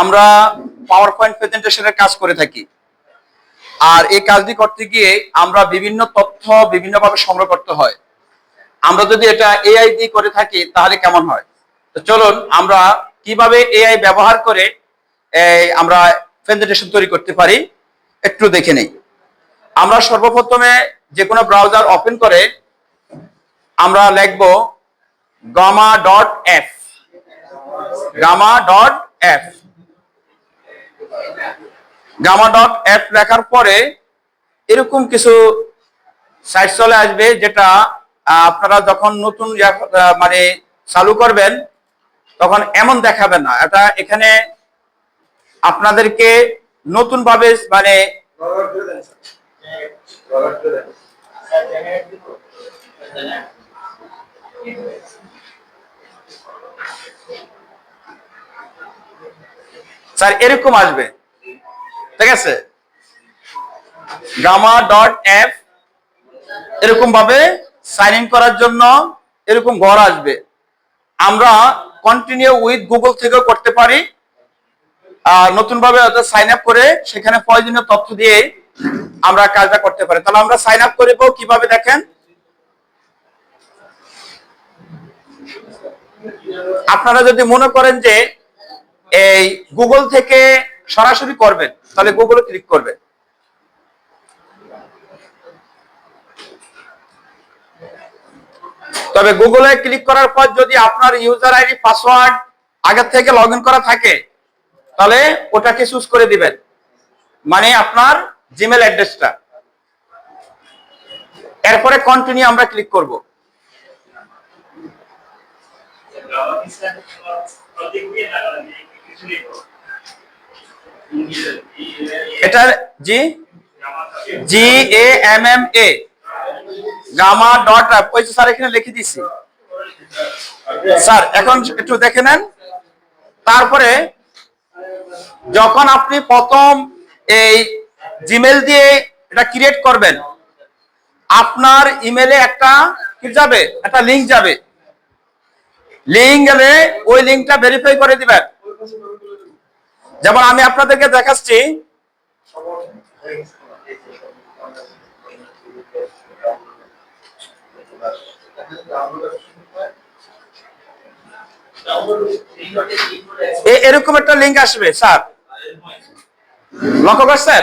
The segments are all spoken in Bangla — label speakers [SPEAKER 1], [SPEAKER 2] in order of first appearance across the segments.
[SPEAKER 1] আমরা পাওয়ার পয়েন্ট প্রেজেন্টেশনের কাজ করে থাকি। আর এই কাজটি করতে গিয়ে আমরা বিভিন্ন তথ্য বিভিন্নভাবে সংগ্রহ করতে হয়। আমরা যদি এটা এআই দিয়ে করে থাকি, তাহলে কেমন হয়? তো চলুন, আমরা কীভাবে এআই ব্যবহার করে আমরা প্রেজেন্টেশন তৈরি করতে পারি, একটু দেখে নেই। আমরা সর্বপ্রথমে যে কোনো ব্রাউজার ওপেন করে, আমরা লিখব gamma dot F gamma dot F gamma dot F লেখার পরে এরকম কিছু সাইট চলে আসবে যেটা আপনারা যখন নতুন মানে চালু করবেন, তখন এমন দেখাবে না। এটা এখানে আপনাদেরকে নতুন ভাবে মানে স্যার, এরকম আসবে। ঠিক আছে? গামা ডট এফ এরকম ভাবে সাইন ইন করার জন্য এরকম ঘর আসবে। আমরা কন্টিনিউ উইথ গুগল থেকেও করতে পারি। আর নতুন ভাবে সাইন আপ করে সেখানে প্রয়োজনীয় তথ্য দিয়ে আমরা কাজটা করতে পারি। তাহলে আমরা সাইন আপ করব কীভাবে দেখেন? আপনারা যদি মনে করেন যে এই গুগল থেকে সরাসরি করবেন, তাহলে গুগলে ক্লিক করবেন। তবে গুগলে ক্লিক করার পর যদি আপনার ইউজার আইডি পাসওয়ার্ড আগের থেকে লগ করা থাকে, তাহলে ওটাকে চুজ করে দিবেন। মানে আপনার জিমেল অ্যাড্রেসটা এরপরে কন্টিনিউ আমরা ক্লিক করব। এটা G? G A M M A gamma dot ওই যে স্যার এখানে লিখে দিচ্ছি স্যার, এখন একটু দেখে নেন। তারপরে যখন আপনি প্রথম এই জিমেল দিয়ে এটা ক্রিয়েট করবেন, আপনার ইমেলে একটা কি যাবে? একটা লিংক যাবে। লিংক গেলে ওই লিংকটা ভেরিফাই করে দিবেন। যেমন আমি আপনাদেরকে দেখাচ্ছি এরকম একটা লিঙ্ক আসবে, স্যার। লক্ষ্য করছেন?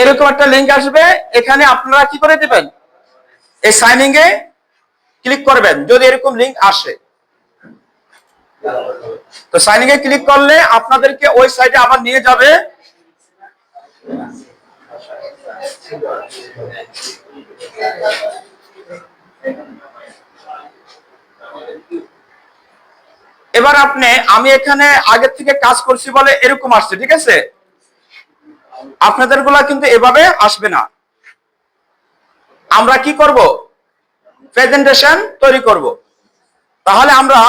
[SPEAKER 1] এরকম একটা লিঙ্ক আসবে, এখানে আপনারা কি করে দিবেন? এই সাইনিং এ ক্লিক করবেন, যদি এরকম লিঙ্ক আসে। তো সাইনিং এ ক্লিক করলে আপনাদেরকে ওই সাইটে আবার নিয়ে যাবে। এবার আপনি, আমি এখানে আগের থেকে কাজ করছি বলে এরকম আসছে, ঠিক আছে? আপনাদেরগুলা কিন্তু এভাবে আসবে না। আমরা কি করব? প্রেজেন্টেশন তৈরি করব। তাহলে আমরা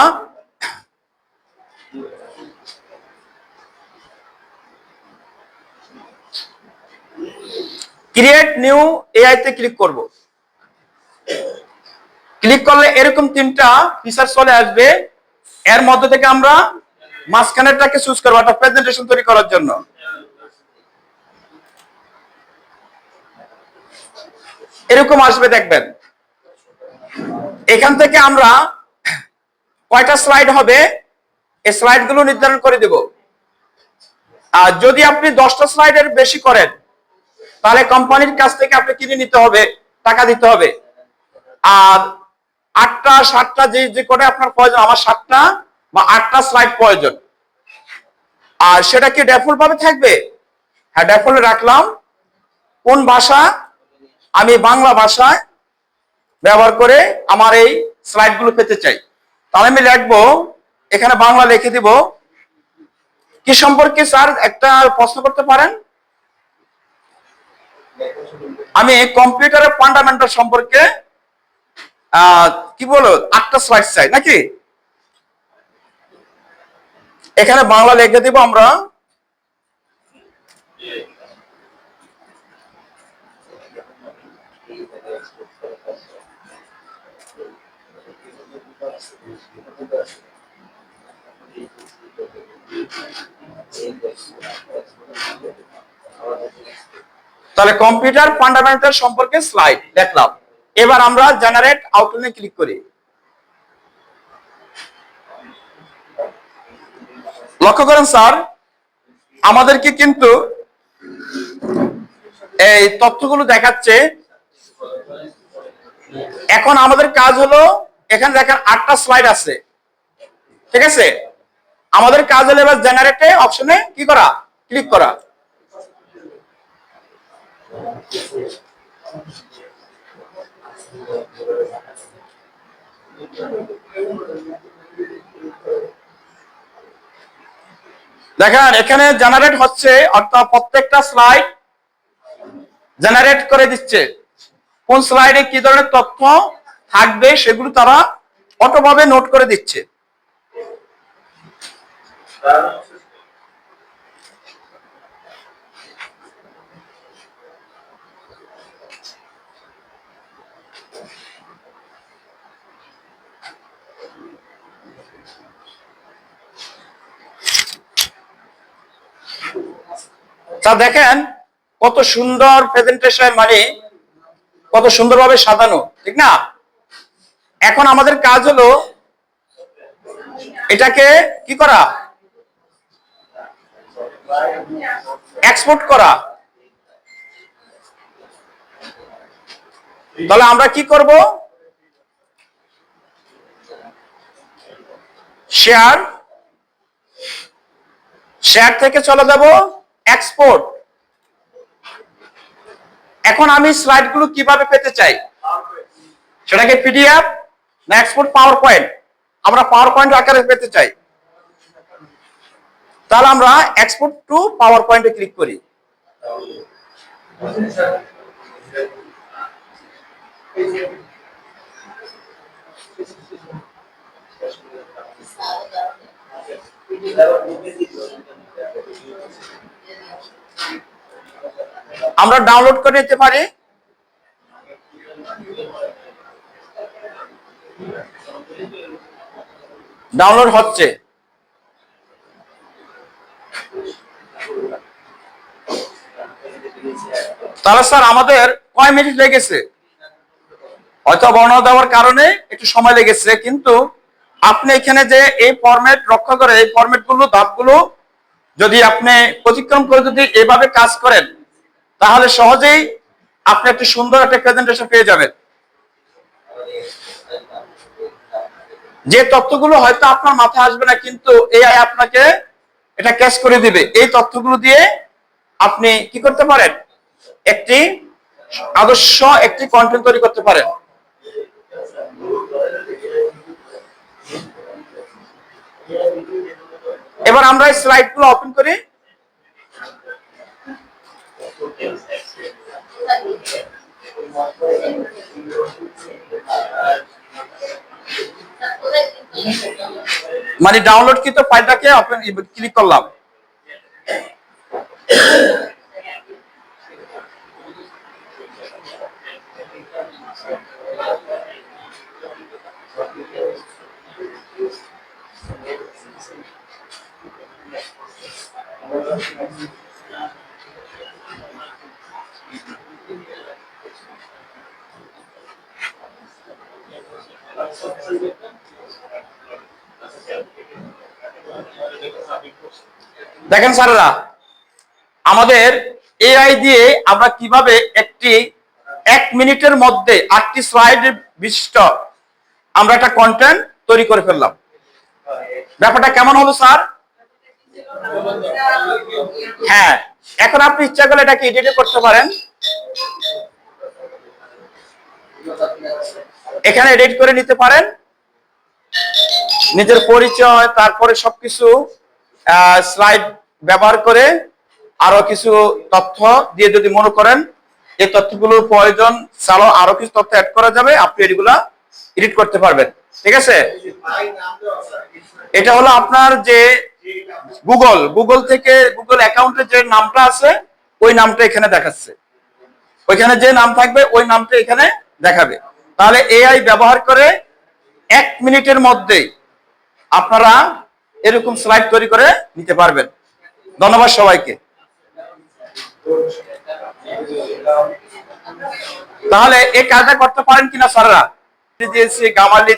[SPEAKER 1] ক্রিয়েট নিউ এআই তে ক্লিক করব। ক্লিক করলে এরকম তিনটা ফিচার চলে আসবে। এর মধ্যে থেকে আমরা মাঝখানেরটাকে চুজ করব, একটা প্রেজেন্টেশন তৈরি করার জন্য। এরকম আসবে, দেখবেন। এখান থেকে আমরা কয়টা স্লাইড হবে, এই স্লাইডগুলো নির্ধারণ করে দেব। আর যদি আপনি দশটা স্লাইডের বেশি করেন তাহলে কোম্পানির কাছ থেকে আপনি কিনে নিতে হবে, টাকা দিতে হবে। আর আটটা, সাতটা যে যে করে আপনার প্রয়োজন, আমার সাতটা বা আটটা স্লাইড প্রয়োজন। আর সেটা কি ডেফল্ট ভাবে থাকবে? হ্যাঁ ডেফল্ট রাখলাম। কোন ভাষা? আমি বাংলা ভাষায় ব্যবহার করে আমার এই স্লাইডগুলো পেতে চাই। তাহলে আমি লিখব, এখানে বাংলা লিখে দিব। কি সম্পর্কে, স্যার, একটা প্রশ্ন করতে পারেন? আমি কম্পিউটারের ফান্ডামেন্টাল সম্পর্কে কি বলো? আটটা স্লাইড চাই, নাকি? এখানে বাংলা লিখে দিব আমরা। তাহলে কম্পিউটার ফান্ডামেন্টাল সম্পর্কে স্লাইড দেখলাম। এবার আমরা জেনারেট আউটলাইনে ক্লিক করি। লক্ষ্য করেন, স্যার, আমাদেরকে কিন্তু এই তথ্যগুলো দেখাচ্ছে। এখন আমাদের কাজ হলো, এখানে দেখেন আটটা স্লাইড আছে। ঠিক আছে? আমাদের কাজ হলো এবার জেনারেটে অপশনে কি করা? ক্লিক করা। দেখেন, এখানে জেনারেট হচ্ছে, অর্থাৎ প্রত্যেকটা স্লাইড জেনারেট করে দিচ্ছে। কোন স্লাইডে কি ধরনের তথ্য থাকবে সেগুলো তারা অটোভাবে নোট করে দিচ্ছে। তা দেখেন কত সুন্দর প্রেজেন্টেশন মানে কত সুন্দরভাবে সাজানো, ঠিক না? এখন আমাদের কাজ হলো এটাকে কি করা? এক্সপোর্ট করা। তাহলে আমরা কি করব? শেয়ার শেয়ার থেকে চলে যাব। এক্সপোর্ট এখন আমি স্লাইডগুলো কীভাবে পেতে চাই? সেটাকে পিডিএফ না এক্সপোর্ট পাওয়ার পয়েন্ট আমরা পাওয়ার পয়েন্ট আকারে পেতে চাই। তাহলে আমরা এক্সপোর্ট টু পাওয়ার পয়েন্টে ক্লিক করি। আমরা ডাউনলোড করে নিতে পারি। ডাউনলোড হচ্ছে। তাহলে স্যার, আমাদের কয় মিনিট লেগেছে? হয়তো বর্ণনা দেওয়ার কারণে একটু সময় লেগেছে, কিন্তু আপনি এখানে যে এই ফরম্যাট রক্ষা করে, এই ফরম্যাটগুলো, ধাপগুলো যদি আপনি অতিক্রম করে যদি এভাবে কাজ করেন তাহলে সহজেই আপনি একটি সুন্দর একটা প্রেজেন্টেশন পেয়ে যাবেন। যে তথ্যগুলো হয়তো আপনার মাথায় আসবে না, কিন্তু এআই আপনাকে এটা ক্যাচ করে দিবে। এই তথ্যগুলো দিয়ে আপনি কি করতে পারেন? একটি আদর্শ একটি কন্টেন্ট তৈরি করতে পারেন। এবার আমরা স্লাইডগুলো ওপেন করি। মানে ডাউনলোড কিন্তু ফাইলটাকে ক্লিক করলাম। দেখেন স্যারেরা, আমাদের এআই দিয়ে আমরা কীভাবে একটি এক মিনিটের মধ্যে আটটি স্লাইড বিশিষ্ট আমরা একটা কন্টেন্ট তৈরি করে ফেললাম। ব্যাপারটা কেমন হলো স্যার? হ্যাঁ এখন আপনি ইচ্ছা করলে এটাকে এডিট করতে পারেন। এখানে এডিট করে নিতে পারেন। নিজের পরিচয়, তারপরে সবকিছু। স্লাইড ব্যবহার করে আরও কিছু তথ্য দিয়ে যদি মনে করেন এই তথ্যগুলোর প্রয়োজন চালো আরও কিছু তথ্য অ্যাড করা যাবে, আপনি এগুলা এডিট করতে পারবেন। ঠিক আছে? এটা হলো আপনার যে গুগল গুগল থেকে গুগল অ্যাকাউন্টে যে নামটা আছে, ওই নামটা এখানে দেখাচ্ছে। ওইখানে যে নাম থাকবে, ওই নামটা এখানে দেখাবে। তাহলে এআই ব্যবহার করে এক মিনিটের মধ্যেই আপনারা এরকম স্লাইড তৈরি করে নিতে পারবেন। ধন্যবাদ সবাইকে। তাহলে এই কাজটা করতে পারেন কিনা স্যাররা? গামালি